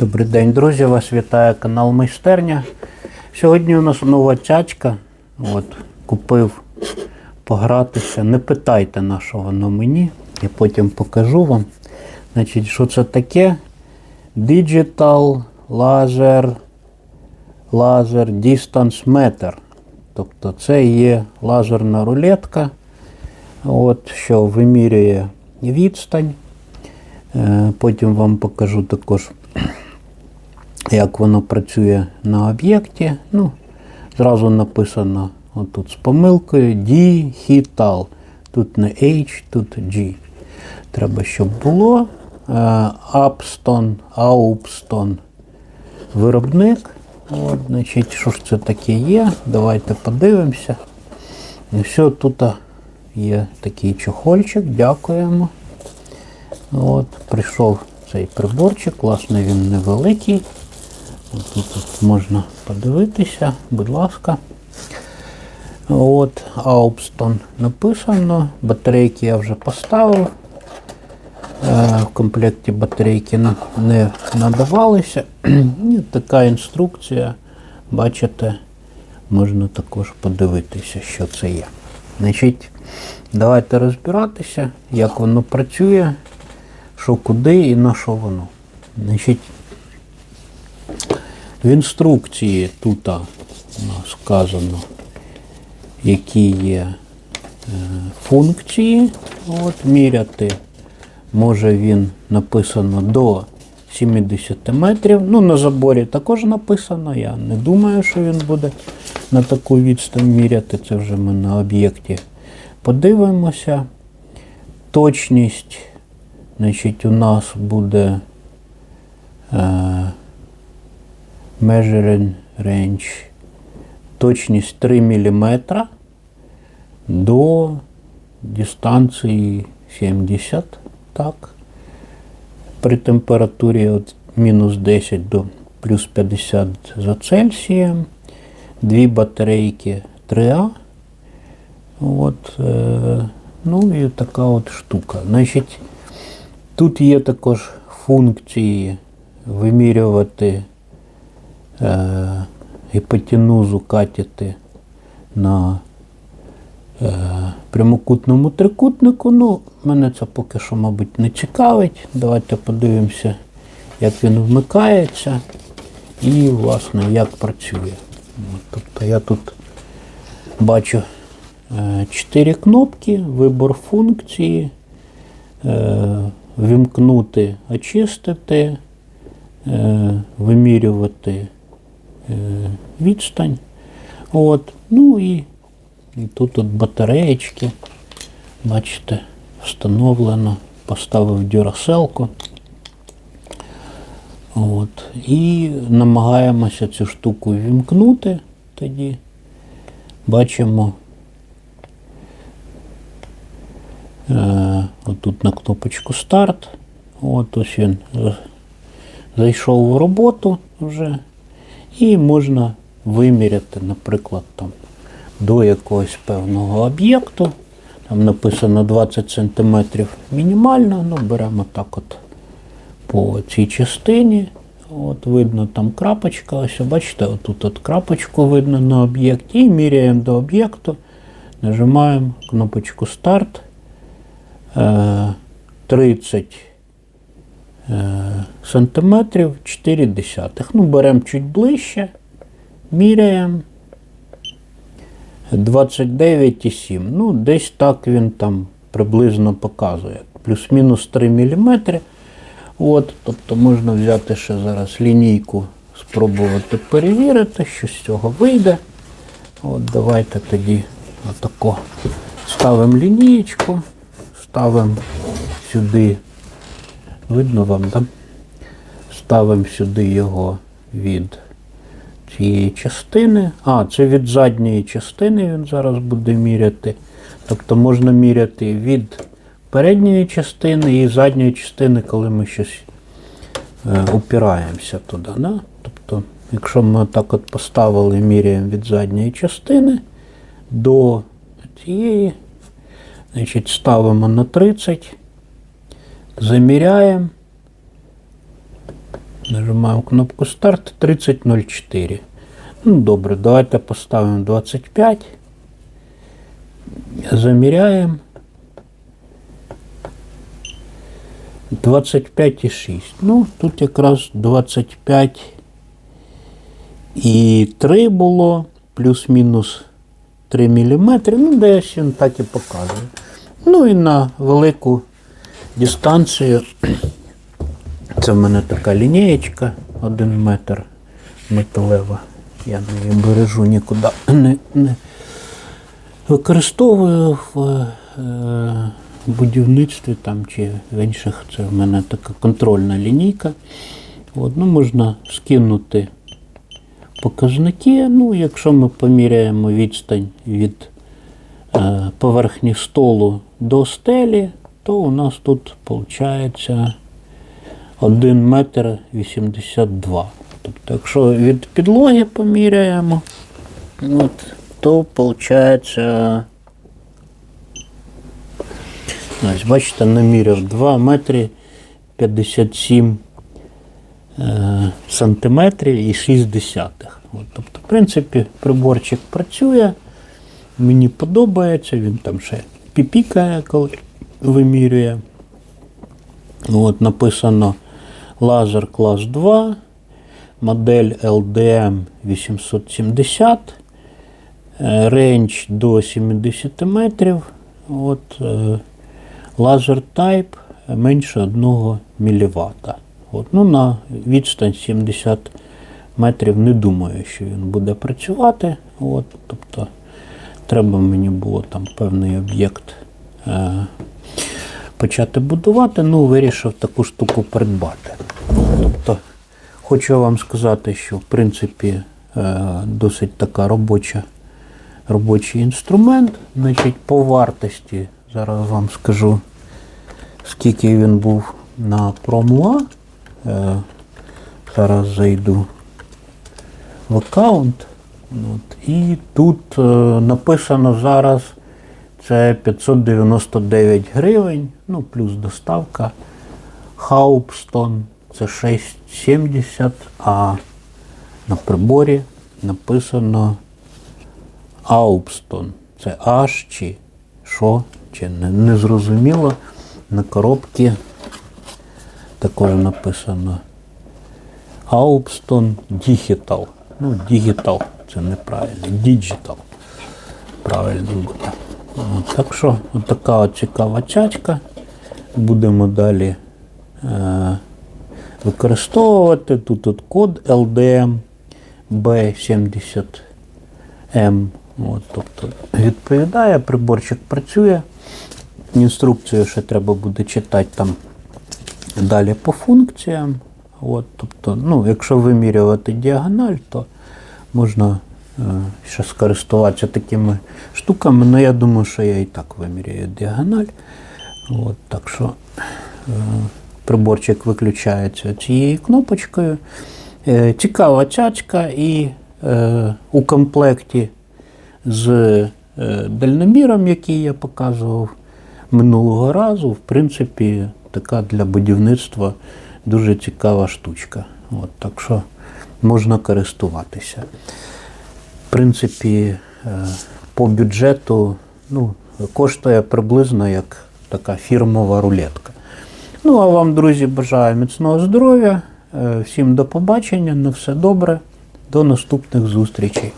Добрий день, друзі! Вас вітає канал Майстерня. Сьогодні у нас нова цячка. От, купив погратися. Не питайте на що воно мені. Я потім покажу вам. Значить, що це таке? Digital Laser Laser Distance Meter. Тобто це є лазерна рулетка, от, що вимірює відстань. Е, Потім вам покажу також, як воно працює на об'єкті. Ну, зразу написано отут з помилкою Digital. Тут не H, тут G. Треба, щоб було. Е, Upston, Aupston виробник. От, значить, що ж це таке є? Давайте подивимося. І все, тут є такий чохольчик, дякуємо. От, прийшов цей приборчик, класно він невеликий. Тут можна подивитися, будь ласка. От, Аупстон написано. Батарейки я вже поставив. Е, В комплекті батарейки не надавалися. І така інструкція. Бачите, можна також подивитися, що це є. Значить, давайте розбиратися, як воно працює, що куди і на що воно. Значить, в інструкції тут нас сказано, які є е, функції. От, міряти може він написано до 70 метрів. Ну, на заборі також написано. Я не думаю, що він буде на таку відстань міряти. Це вже ми на об'єкті подивимося. Точність, значить, у нас буде е, measuring range. Точність 3 мм до дистанції 70, так. При температурі від мінус 10 до плюс 50 за Цельсієм. Дві батарейки 3А. От, е, ну і така от штука. Значить, тут є також функції вимірювати гіпотенузу катети на е, прямокутному трикутнику. Ну, мене це поки що, мабуть, не цікавить. Давайте подивимося, як він вмикається і, власне, як працює. Тобто я тут бачу е, чотири кнопки, вибор функції, е, вімкнути, очистити, е, вимірювати е, відстань. От. Ну і, тут от батареєчки, бачите, встановлено, поставив дюраселку. От. І намагаємося цю штуку вімкнути тоді. Бачимо е, отут на кнопочку старт. От ось він зайшов в роботу вже. І можна виміряти, наприклад, там, до якогось певного об'єкту. Там написано 20 см мінімально, ну беремо так от по цій частині. От видно там крапочка, ось бачите, отут от крапочку видно на об'єкті. І міряємо до об'єкту. Нажимаємо кнопочку старт. Е, 30 сантиметрів 4 десятих. Ну, беремо чуть ближче, міряємо. 29,7. Ну, десь так він там приблизно показує. Плюс-мінус 3 мм. От, тобто можна взяти ще зараз лінійку, спробувати перевірити, що з цього вийде. От давайте тоді отако ставимо лінієчку, ставимо сюди, видно вам, да? Ставимо сюди його від цієї частини. А, це від задньої частини він зараз буде міряти. Тобто можна міряти від передньої частини і задньої частини, коли ми щось е, упираємося туди. Да? Тобто, якщо ми так от поставили, міряємо від задньої частини до цієї, значить ставимо на 30, заміряємо. Нажимаємо кнопку старт 30.04. Ну, добре, давайте поставимо 25. Заміряємо. 25,6. Ну, тут якраз 25 і 3 було, плюс-мінус 3 мм. Ну, десь він так і показує. Ну і на велику дистанцію. Це в мене така лінієчка 1 метр металева. Я не її бережу нікуди не, не використовую в е, будівництві там, чи в інших. Це в мене така контрольна лінійка. От, ну, можна скинути показники. Ну, якщо ми поміряємо відстань від е, поверхні столу до стелі, то у нас тут виходить 1 метр 82. Тобто, якщо від підлоги поміряємо, от, то виходить, ось, бачите, наміряв 2 метри 57 е, сантиметрів і 6 десятих. От, тобто, в принципі, приборчик працює, мені подобається, він там ще піпікає, коли вимірює. От, написано лазер клас 2, модель LDM 870, е, рейндж до 70 метрів. От, е, лазер тайп менше 1 мВт. От, ну, на відстань 70 метрів не думаю, що він буде працювати. От, тобто, треба мені було там певний об'єкт е, почати будувати, ну, вирішив таку штуку придбати. Тобто, хочу вам сказати, що в принципі е, досить така робоча, робочий інструмент. Значить, по вартості зараз вам скажу, скільки він був на промуа. Е, зараз зайду в аккаунт. От, і тут е, написано зараз це 599 гривень, ну плюс доставка. Хаупстон це 6,70, а на приборі написано Аупстон. Це аж чи що, чи не, не зрозуміло. На коробці також написано Аупстон Digital. Ну, Digital це неправильно, Digital. Правильно буде. Так що, от така от цікава чачка. Будемо далі е, використовувати. Тут от код LDM B70M. От, тобто відповідає, приборчик працює. Інструкцію ще треба буде читати там далі по функціям. От, тобто, ну, якщо вимірювати діагональ, то можна е, ще скористуватися такими штуками. Ну, я думаю, що я і так вимірюю діагональ. От, так що е, приборчик виключається цією кнопочкою. Е, цікава цячка і е, у комплекті з е, дальноміром, який я показував минулого разу, в принципі, така для будівництва дуже цікава штучка. От, так що можна користуватися. В принципі, по бюджету ну, коштує приблизно як така фірмова рулетка. Ну, а вам, друзі, бажаю міцного здоров'я. Е, Всім до побачення, на все добре, до наступних зустрічей.